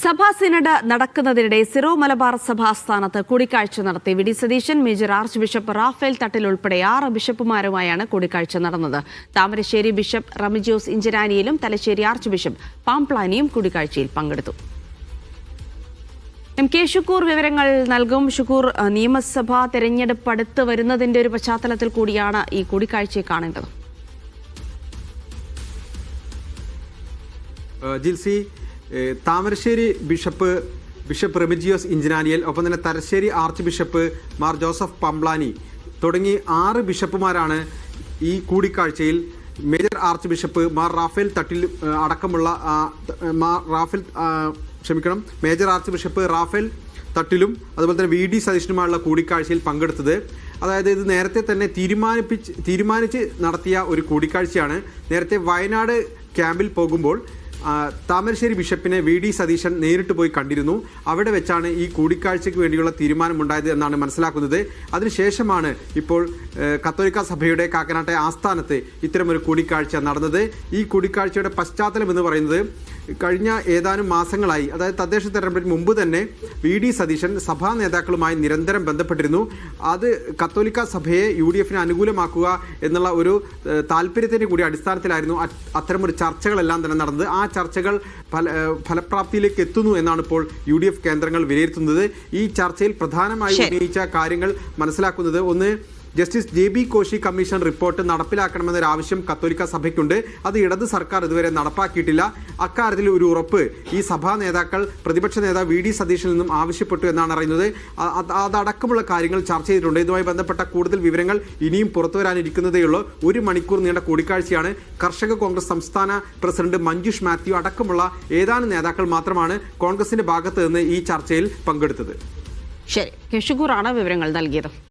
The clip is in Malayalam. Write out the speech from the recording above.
സഭാ സിനഡ് നടക്കുന്നതിനിടെ സിറോ മലബാർ സഭാ സ്ഥാനത്ത് കൂടിക്കാഴ്ച നടത്തി. V. D. Satheesan major archbishop Raphael Thattil ഉൾപ്പെടെ ആറ് ബിഷപ്പുമാരുമായാണ് കൂടിക്കാഴ്ച നടന്നത്. താമരശ്ശേരി ബിഷപ്പ് റമിജോസ് ഇഞ്ചരാനിയിലും തലശ്ശേരി ആർച്ച് ബിഷപ്പ് പാംപ്ലാനിയും കൂടിക്കാഴ്ചയിൽ പങ്കെടുത്തു. എം. കെ. ഷുക്കൂർ വിവരങ്ങൾ നൽകും. ഷുക്കൂർ നിയമസഭാ തെരഞ്ഞെടുപ്പ് അടുത്ത് വരുന്നതിന്റെ ഒരു പശ്ചാത്തലത്തിൽ കൂടിയാണ് ഈ കൂടിക്കാഴ്ചയെ കാണേണ്ടത്. താമരശ്ശേരി ബിഷപ്പ് ബിഷപ്പ് റെമിജിയോസ് ഇഞ്ചിനാനിയൽ ഒപ്പം തന്നെ തലശ്ശേരി ആർച്ച് ബിഷപ്പ് മാർ ജോസഫ് പംബ്ലാനി തുടങ്ങി ആറ് ബിഷപ്പുമാരാണ് ഈ കൂടിക്കാഴ്ചയിൽ major archbishop Mar Raphael Thattil അടക്കമുള്ള മാർ റാഫേൽ ക്ഷമിക്കണം മേജർ ആർച്ച് ബിഷപ്പ് റാഫേൽ തട്ടിലും അതുപോലെ തന്നെ വി ഡി സതീഷനുമായുള്ള കൂടിക്കാഴ്ചയിൽ പങ്കെടുത്തത്. അതായത് ഇത് നേരത്തെ തന്നെ തീരുമാനിപ്പിച്ച് തീരുമാനിച്ച് നടത്തിയ ഒരു കൂടിക്കാഴ്ചയാണ്. നേരത്തെ വയനാട് ക്യാമ്പിൽ പോകുമ്പോൾ താമരശ്ശേരി ബിഷപ്പിനെ വി ഡി സതീശൻ നേരിട്ട് പോയി കണ്ടിരുന്നു. അവിടെ വെച്ചാണ് ഈ കൂടിക്കാഴ്ചയ്ക്ക് വേണ്ടിയുള്ള തീരുമാനമുണ്ടായത് എന്നാണ് മനസ്സിലാക്കുന്നത്. അതിനുശേഷമാണ് ഇപ്പോൾ കത്തോലിക്ക സഭയുടെ കാക്കനാട്ടെ ആസ്ഥാനത്ത് ഇത്തരമൊരു കൂടിക്കാഴ്ച നടന്നത്. ഈ കൂടിക്കാഴ്ചയുടെ പശ്ചാത്തലം എന്ന് പറയുന്നത് കഴിഞ്ഞ ഏതാനും മാസങ്ങളായി അതായത് തദ്ദേശ തെരഞ്ഞെടുപ്പിന് മുമ്പ് തന്നെ വി ഡി സതീശൻ സഭാ നേതാക്കളുമായി നിരന്തരം ബന്ധപ്പെട്ടിരുന്നു. അത് കത്തോലിക്ക സഭയെ യു ഡി എഫിന് അനുകൂലമാക്കുക എന്നുള്ള ഒരു താല്പര്യത്തിന്റെ കൂടി അടിസ്ഥാനത്തിലായിരുന്നു അത്തരമൊരു ചർച്ചകളെല്ലാം തന്നെ നടന്നത്. ആ ചർച്ചകൾ ഫല ഫലപ്രാപ്തിയിലേക്ക് എത്തുന്നു എന്നാണ് ഇപ്പോൾ യു ഡി എഫ് കേന്ദ്രങ്ങൾ വിലയിരുത്തുന്നത്. ഈ ചർച്ചയിൽ പ്രധാനമായി ഉന്നയിച്ച കാര്യങ്ങൾ മനസ്സിലാക്കുന്നത് ഒന്ന് justice J B Koshy commission report നടപ്പിലാക്കണമെന്നൊരു ആവശ്യം കത്തോലിക്ക സഭയ്ക്കുണ്ട്. അത് ഇടത് സർക്കാർ ഇതുവരെ നടപ്പാക്കിയിട്ടില്ല. അക്കാര്യത്തിൽ ഒരു ഉറപ്പ് ഈ സഭാ നേതാക്കൾ പ്രതിപക്ഷ നേതാവ് വി ഡി സതീഷിൽ നിന്നും ആവശ്യപ്പെട്ടു എന്നാണ് അറിയുന്നത്. അതടക്കമുള്ള കാര്യങ്ങൾ ചർച്ച ചെയ്തിട്ടുണ്ട്. ഇതുമായി ബന്ധപ്പെട്ട കൂടുതൽ വിവരങ്ങൾ ഇനിയും പുറത്തു വരാനിരിക്കുന്നതേയുള്ളൂ ഒരു മണിക്കൂർ നീണ്ട കൂടിക്കാഴ്ചയാണ്. കർഷക കോൺഗ്രസ് സംസ്ഥാന പ്രസിഡന്റ് മഞ്ജുഷ് മാത്യു അടക്കമുള്ള ഏതാനും നേതാക്കൾ മാത്രമാണ് കോൺഗ്രസിന്റെ ഭാഗത്ത് നിന്ന് ഈ ചർച്ചയിൽ പങ്കെടുത്തത്. ശരി. കെ. ഷുക്കൂറാണ് വിവരങ്ങൾ നൽകിയത്.